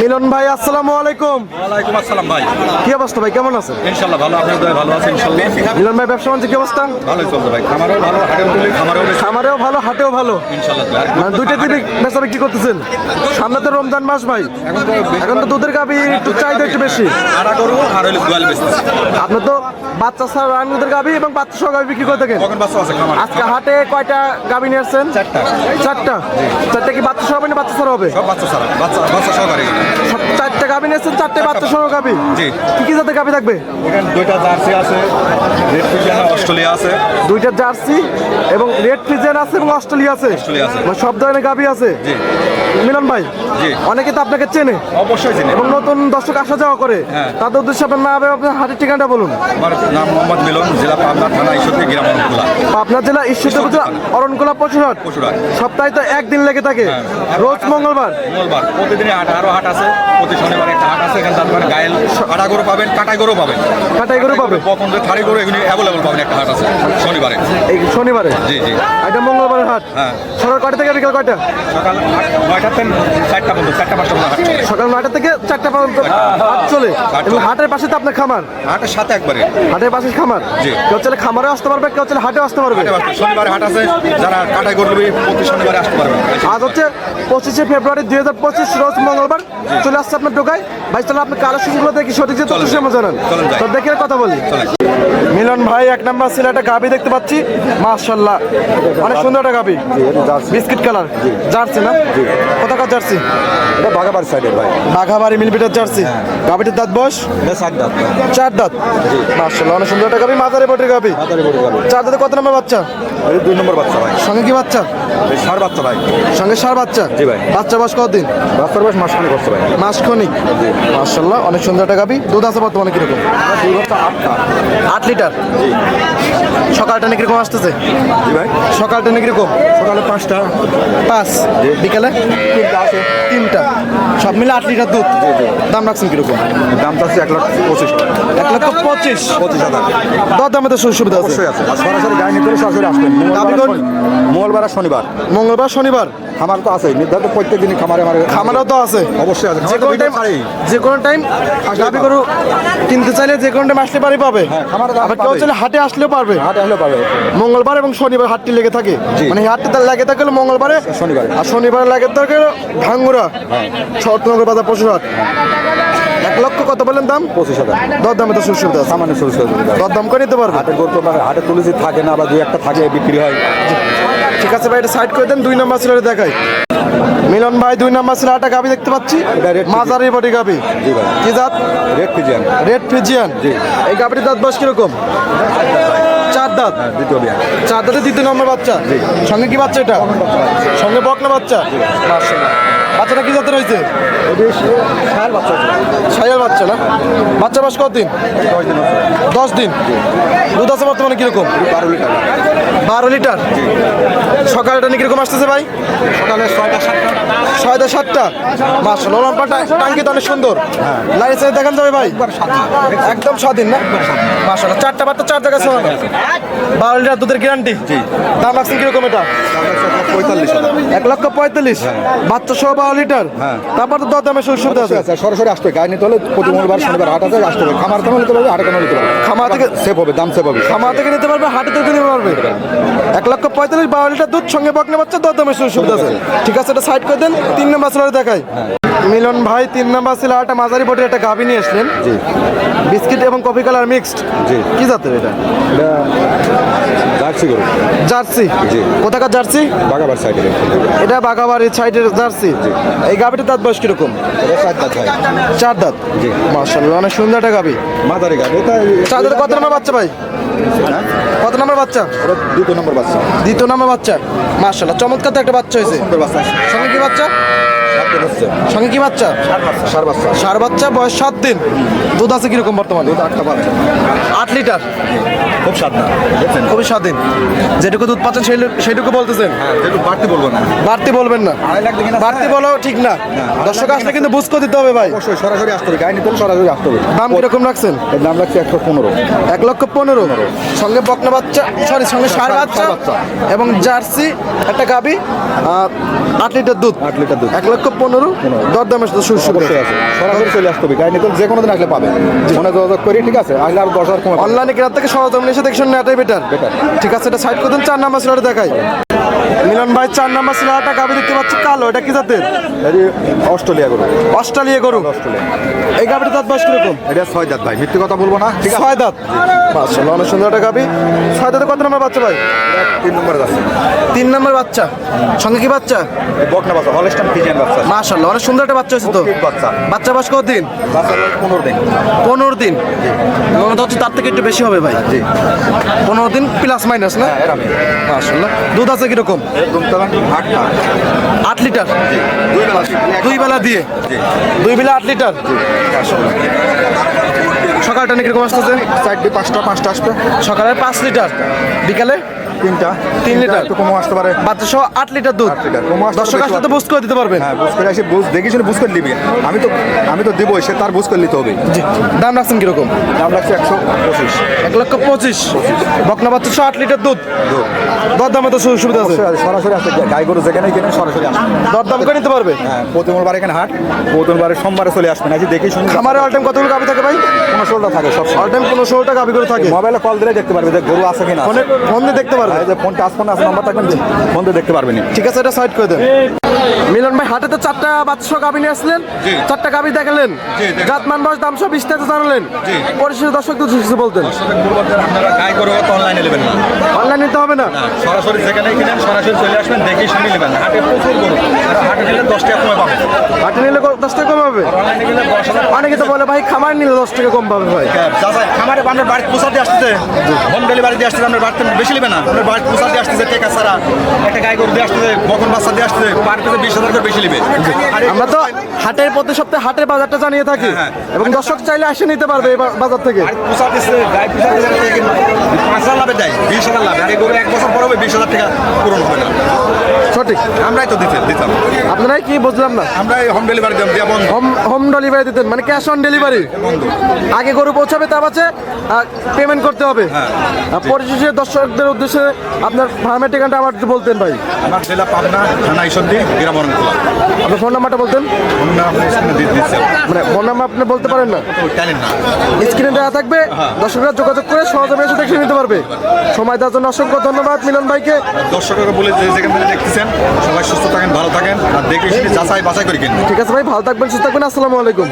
মিলন ভাই আসসালামু আলাইকুম। ওয়ালাইকুম আসসালাম ভাই। কি অবস্থা ভাই কেমন আছেন ইনশাল্লাহ ভালো আপনার দয় ভালো আছে ইনশাল্লাহ। মিলন ভাই ব্যবসা বাণিজ্য কি অবস্থা? ভালোই চলছে ভাই খামারও ভালো হাটেও তুলি খামারও খামারেও ভালো হাটেও ভালো। আর মানে দুইটা দিকে বেচা বিক্রি করতেছেন? সামনে তো রমজান মাস ভাই। এখন তো এখন তো দুধের গাবি একটু চাহিদা একটু বেশি। আড়া গরু আর হইলে গোয়াল বেচতেছে। আপনি তো বাচ্চা ছাড়া রান দুধের গাবি এবং বাচ্চা সহ গাবি বিক্রি করে থাকেন। কখন বাচ্চা আছে খামার। আজকে হাটে কয়টা গাবি নিয়েছেন চারটা। চারটা? চারটা কি বাচ্চা সহ হবে না বাচ্চা ছাড়া হবে? সব বাচ্চা ছাড়া বাচ্চা বাচ্চা সহকারে সব চারটা গাবি নিয়েছেন চারটে বাচ্চা সহ গাবি জি। কি কি জাতের গাবি থাকবে? এখানে দুইটা জার্সি আছে রেড ফিজিয়ান অস্ট্রেলিয়া আছে। দুইটা জার্সি এবং রেড ফিজেন আছে এবং অস্ট্রেলিয়া আছে? অস্ট্রেলিয়া আছে। মানে সব ধরনের গাবি আছে? জি। মিলন ভাই জি। অনেকে তো আপনাকে চেনে। অবশ্যই চিনি। এবং নতুন দর্শক আসা যাওয়া করে হ্যাঁ। তাদের উদ্দেশ্যে আপনার নাম এবং আপনার হাটের ঠিকানাটা বলুন। আমার নাম মোহাম্মদ মিলন জেলা পাবনা থানা ঈশ্বরদী গ্রাম অরণখোলা পাবনা জেলা ঈশ্বরদী উপজেলা অরণকোলা পশুরহাট। পশুরহাট। সপ্তাহে তো একদিন লেগে থাকে। হ্যাঁ। রোজ মঙ্গলবার। মঙ্গলবার। প্রতিদিনই হাট আরও হাট আছে। প্রতি শনিবার একটা হাট আছে এখানে তারপরে গায়েল আড়া গরু পাবেন কাটাই গরু পাবেন। কাটাই গরু পাবে কখন থাড়ি গরু এগুলি অ্যাভেলেবল পাবেন একটা হাট আছে শনিবারে। এই শনিবারে? জি জি। এটা মঙ্গলবারের হাট? হ্যাঁ। সকাল কয়টা থেকে বিকাল কয়টা? সকাল নয়টা থেকে চারটা পর্যন্ত চারটা পাঁচটা পর্যন্ত হাট সকাল নয়টা থেকে চারটা পর্যন্ত হাট চলে। এবং হাটের পাশে তো আপনার খামার? হাটের সাথে একবারে। হাটের পাশে খামার? জি। কেউ চলে খামারে আসতে পারবে কেউ চলে হাটে আসতে পারবে। শনিবারে হাট আছে যারা কাটাই গরু প্রতি শনিবারে আসতে পারবে। আজ হচ্ছে পঁচিশে ফেব্রুয়ারি দুই হাজার পঁচিশ রোজ মঙ্গলবার। চলে আসছে আপনার ঢোকায়। ভাই চলো আপনি কালেকশনগুলো দেখি সঠিক যে তথ্য। জানান। তো দেখে কথা বলি। মিলন ভাই এক নাম্বার ছিল একটা গাবি দেখতে পাচ্ছি। মাশাল্লাহ অনেক সুন্দর একটা গাবি। Biscuit colour. জার্সি না? কোথাকার জার্সি? এটা বাগাবার সাইডের ভাই। বাঘাবাড়ি মিলপিটার জার্সি। গাবিটির দাঁত এটা সাত দাঁত। চার দাঁত। মাশাল্লাহ অনেক সুন্দর একটা গাবি। মাথারে বটের গাবি। চার দাঁতে কত নম্বর বাচ্চা? এই দুই নম্বর বাচ্চা ভাই। সঙ্গে কি বাচ্চা? সার বাচ্চা ভাই। সঙ্গে সার বাচ্চা? জি ভাই। বাচ্চা বয়স কতদিন? বাচ্চার বয়স মাস খানে করছে ভাই। মাস খনিক অনেক সুন্দর একটা গাবি। দুধ আছে বর্তমানে কীরকম? আট লিটার। সকালটা নাকি কীরকম আসতেছে? সকালটা নাকি কীরকম সকালে পাঁচটা। পাঁচ। বিকালে? তিনটা আছে। তিনটা। সব মিলে আট লিটার দুধ। দাম রাখছেন কীরকম? দাম চাচ্ছে এক লাখ পঁচিশ। এক লক্ষ পঁচিশ। পঁচিশ হাজার। দর দামে তো সুবিধা আছে। অবশ্যই আছে। সরাসরি গায়ে নিতে সরাসরি আসবেন। মঙ্গলবার শনিবার। মঙ্গলবার শনিবার। খামার তো আছে নির্ধারিত প্রত্যেক দিনই খামারে আমার খামারও তো আছে। অবশ্যই আছে যে কোনো টাইম যে কোনো টাইম গাবি গরু কিনতে চাইলে যে কোনো টাইম আসলে পারি পাবে। হ্যাঁ, আবার কেউ চাইলে হাটে আসলেও পারবে। হাটে হলে পারবে। মঙ্গলবার এবং শনিবার হাটটি লেগে থাকে। মানে হাটটি তার লাগে থাকে মঙ্গলবারে শনিবারে। আর শনিবারে লাগে থাকে ভাঙ্গুরা শরৎনগর বাজার পশুরহাট এক লক্ষ কত বললেন দাম? পঁচিশ হাজার। দর দামে তো সুযোগ সুবিধা সামান্য সরু দর দাম করে নিতে পারবে। হাটের গরু মানে হাটে তুলেছি থাকে না বা দুই একটা থাকে বিক্রি হয়। ঠিক আছে ভাই এটা সাইড করে দেন দুই নাম্বার ছিল দেখাই। মিলন ভাই দুই নাম্বার ছিল একটা গাবি দেখতে পাচ্ছি? মাঝারি বডি গাবি। জি ভাই। কি জাত? রেড ফিজিয়ান রেড ফিজিয়ান জি। এই গাবিটির দাঁত বয়স কীরকম? চার দাঁত। চার দাঁতে দ্বিতীয় নম্বর বাচ্চা। সঙ্গে কি বাচ্চা এটা? সঙ্গে বকনা বাচ্চা। বাচ্চাটা কি জাতের হয়েছে? সার বাচ্চা না? বাচ্চা বয়স কত দিন? দশ দিন দুধ আছে বর্তমানে কীরকম? বারো লিটার। বারো লিটার? সকালটা নিয়ে কীরকম আসতেছে ভাই? সকালে ছয়টা সাতটা। ছয়টা সাতটা? মাসল লম্বাটা টাঙ্কি তো অনেক সুন্দর। লাইসেন্স দেখান যাবে ভাই। একদম স্বাধীন না? মাসাল চারটা বাচ্চা চার জায়গায় শোনা বারো লিটার দুধের গ্যারান্টি দাম রাখছেন কীরকম এটা? পঁয়তাল্লিশ এক লক্ষ পঁয়তাল্লিশ। বাচ্চা সহ লিটার? হ্যাঁ। তারপর তো দর দামে সুবিধা আছে। সরাসরি আসতে গায়ে নিতে হলে প্রতি মঙ্গলবার শনিবার হাট আছে আসতে হবে। খামার কেন নিতে পারবে হাটে কেন নিতে পারবে? খামার থেকে সেভ হবে দাম সেভ হবে। খামার থেকে নিতে পারবে হাটে থেকে নিতে পারবে। এক লক্ষ পঁয়তাল্লিশ বারো লিটার দুধ সঙ্গে বকনে বাচ্চা দর দামে সুযোগ সুবিধা আছে। ঠিক আছে এটা সাইড করে দেন তিন নম্বর সিলারে দেখাই। মিলন ভাই তিন নম্বর সিলারটা মাঝারি বটির একটা গাভি নিয়ে আসলেন। বিস্কিট এবং কফি কালার মিক্সড জি। কি জাতের এটা জার্সি গরু। জার্সি? জি। কোথাকার জার্সি? বাগাবার সাইডে এটা বাগাবাড়ির সাইডের জার্সি। এই গাভিটির দাঁত বয়স কীরকম? চার দাঁত ভাই চার দাঁত? জি। মার্শাল্লাহ অনেক সুন্দর একটা গাভি। মাদারি এটা চার দাঁতে কত নম্বর বাচ্চা ভাই? হ্যাঁ? কত নম্বর বাচ্চা? দ্বিতীয় নম্বর বাচ্চা। দ্বিতীয় নম্বর বাচ্চা। মার্শাল্লাহ চমৎকার তো একটা বাচ্চা হয়েছে। সুন্দর বাচ্চা সঙ্গে কি বাচ্চা? সঙ্গে কি বাচ্চা? সার বাচ্চা। সার বাচ্চা বয়স সাত দিন। দুধ আছে কীরকম বর্তমানে? দুধ আটটা আট লিটার? খুব স্বাদ খুবই স্বাধীন যেটুকু দুধ পাচ্ছেন সেই সেইটুকু বলতেছেন? হ্যাঁ বাড়তি বলব না। বাড়তি বলবেন না। বাড়তি বলো ঠিক না। দর্শক আসলে কিন্তু বুঝ করে দিতে হবে ভাই। অবশ্যই সরাসরি আসতে হবে। সরাসরি আসতে হবে। দাম কীরকম রাখছেন? এর দাম রাখছি একশো পনেরো। এক লক্ষ পনেরো। সঙ্গে বকনা বাচ্চা সরি সঙ্গে ষাঁড় বাচ্চা বাচ্চা। এবং জার্সি একটা গাবি আট লিটার দুধ। আট লিটার দুধ। এক লক্ষ পনেরো দরদামের সাথে শুরু অবশ্যই আছে। সরাসরি চলে আসতে হবে। গাড়ি নিতে যে কোনো দিন আসলে পাবে। ফোনে যোগাযোগ করি ঠিক আছে? আসলে আর দশ হাজার কমে অনলাইনে কেনার থেকে সহজমনি এসে দেখছেন এটাই বেটার Better। ঠিক আছে এটা সাইড করে দেন চার নাম্বার সিলাটা দেখাই। মিলন ভাই চার নাম্বার সিলাটা গাবি দেখতে পাচ্ছি কালো। এটা কি জাতের? অস্ট্রেলিয়া গরু। অস্ট্রেলিয়া গরু। অস্ট্রেলিয়া। এই গাবিটা দাঁত বয়স কীরকম? এটা ছয় দাঁত ভাই। মিথ্যে কথা বলব না ঠিক আছে? ছয় দাঁত। মাশাআল্লাহ অনেক সুন্দর একটা গাবি ছয় দাঁতে কত নম্বর বাচ্চা ভাই? তিন নম্বরে আছে তিন নম্বর বাচ্চা। সঙ্গে কি বাচ্চা? বকনা বাচ্চা হলস্টান ফিজিয়ান বাচ্চা। মাশাআল্লাহ অনেক সুন্দর একটা বাচ্চা হয়েছে তো। বাচ্চা। বাচ্চা বয়স কত দিন পনেরো দিন। পনেরো দিন। মনে হচ্ছে তার থেকে একটু বেশি হবে ভাই। জি। পনেরো দিন প্লাস মাইনাস না? হ্যাঁ মাশাআল্লাহ। দুধ আছে কীরকম? আট লিটার? দুই বেলা দিয়ে। দুই বেলা আট লিটার? সকালটা নাকি কীরকম আসতেছে? চারটি পাঁচটা পাঁচটা আসবে। সকালে পাঁচ লিটার। বিকালে? তিনটা। তিন লিটার। একটু কমও আসতে পারে। বাচ্চা সহ আট লিটার দুধ। দর্শক আসলে তো বুঝ করে দিতে পারবেন। হ্যাঁ বুঝ করে আসি বুঝ দেখি শুনে বুঝ করে নিবি। আমি তো আমি তো দিবই সে তার বুঝ করে নিতে হবে জি। দাম রাখছেন কীরকম? দাম লাগছে একশো পঁচিশ। এক লক্ষ পঁচিশ। বকনা বাচ্চা সহ আট লিটার দুধ। দর দামে তো সুযোগ সুবিধা আছে। সরাসরি আসে গাই গরু যেখানে কিনেন সরাসরি আসবে দর দাম করে নিতে পারবে? হ্যাঁ প্রতি এখানে হাট প্রতি মঙ্গলবারে সোমবারে চলে আসবেন। আজ দেখি শুনি। খামারে অল টাইম কতগুলো গাবি থাকে ভাই? কোনো ষোলটা থাকে সব অল টাইম কোনো ষোলোটা গাবি করে থাকে মোবাইলে কল দিলে দেখতে পারবে যে গরু আছে কিনা ফোনে ফোন দিয়ে দেখতে পারবে। এই যে ফোন টাচ ফোন আছে নাম্বার থাকবেন ফোন দিয়ে দেখতে পারবেন। ঠিক আছে এটা সাইড করে দেন। মিলন ভাই হাটে তো চারটা বাচ্চা নিয়ে আসলেন। চারটা গাবি দেখালেন। জাত মান বয়স দাম সব বিস্তারিত জানালেন। জি। পরিশেষে দর্শকদের কিছু বলতেন। আপনারা গাই করে তো অনলাইনে নেবেন না। অনলাইন নিতে হবে না? না, সরাসরি যেখানে কিনেন সরাসরি চলে আসবেন দেখে শুনে নেবেন। হাটে প্রচুর গরু। আর হাটে নিলে দশ টাকা কমে পাবেন হাটে নিলে দশ টাকা কম হবে অনেকে তো বলে ভাই খামার নিলে দশ টাকা কম পাবে ভাই। খামারে আপনার বাড়িতে পোষাতে আসতেছে? হোম ডেলিভারি দিয়ে আসতেছে আপনার বাড়িতে বেশি নেবে না? আপনার বাড়িতে পোষাতে আসতেছে টেকা ছাড়া। একটা গাই গরু দিয়ে আসতেছে বকন বাচ্চা দিয়ে আসতেছে পার পিছনে বিশ হাজার করে বেশি নেবে। আমরা তো হাটের প্রতি সপ্তাহে হাটের বাজারটা জানিয়ে থাকি। হ্যাঁ, এবং দর্শক চাইলে আসে নিতে পারবে এই বাজার থেকে। পোষা দিচ্ছে পোষা দিচ্ছে পাঁচ হাজার লাভে দেয় বিশ হাজার লাভ। আর এই গরু এক বছর পর হবে বিশ হাজার টাকা পূরণ হবে না। সঠিক। আমরাই তো দিতে দিতাম। আপনারাই কি বুঝলাম না? আমরা হোম ডেলিভারি দিতাম দিয়া বন্ধ। হোম হোম ডেলিভারি দিতেন মানে ক্যাশ অন ডেলিভারি আগে গরু পৌঁছাবে তার আছে পেমেন্ট করতে হবে। হ্যাঁ। পরিশেষে দর্শকদের উদ্দেশ্যে আপনার ফার্মের ঠিকানাটা আমার একটু বলতেন ভাই। আমার জেলা পাবনা থানা ঈশ্বরদী গ্রামরণ আপনার ফোন নাম্বারটা বলতেন মানে ফোন নাম্বার আপনি বলতে পারেন না? ট্যালেন্ট না। স্ক্রিনে দেওয়া থাকবে দর্শকরা যোগাযোগ করে সহজে এসে দেখে নিতে পারবে। সময় দেওয়ার জন্য অসংখ্য ধন্যবাদ মিলন ভাইকে। দর্শকরা বলে যে যেখান থেকে দেখতেছেন সবাই সুস্থ থাকেন ভালো থাকেন আর দেখে শুনে যাচাই বাছাই করে কিনবেন ঠিক আছে ভাই ভালো থাকবেন সুস্থ থাকবেন আসসালামু আলাইকুম।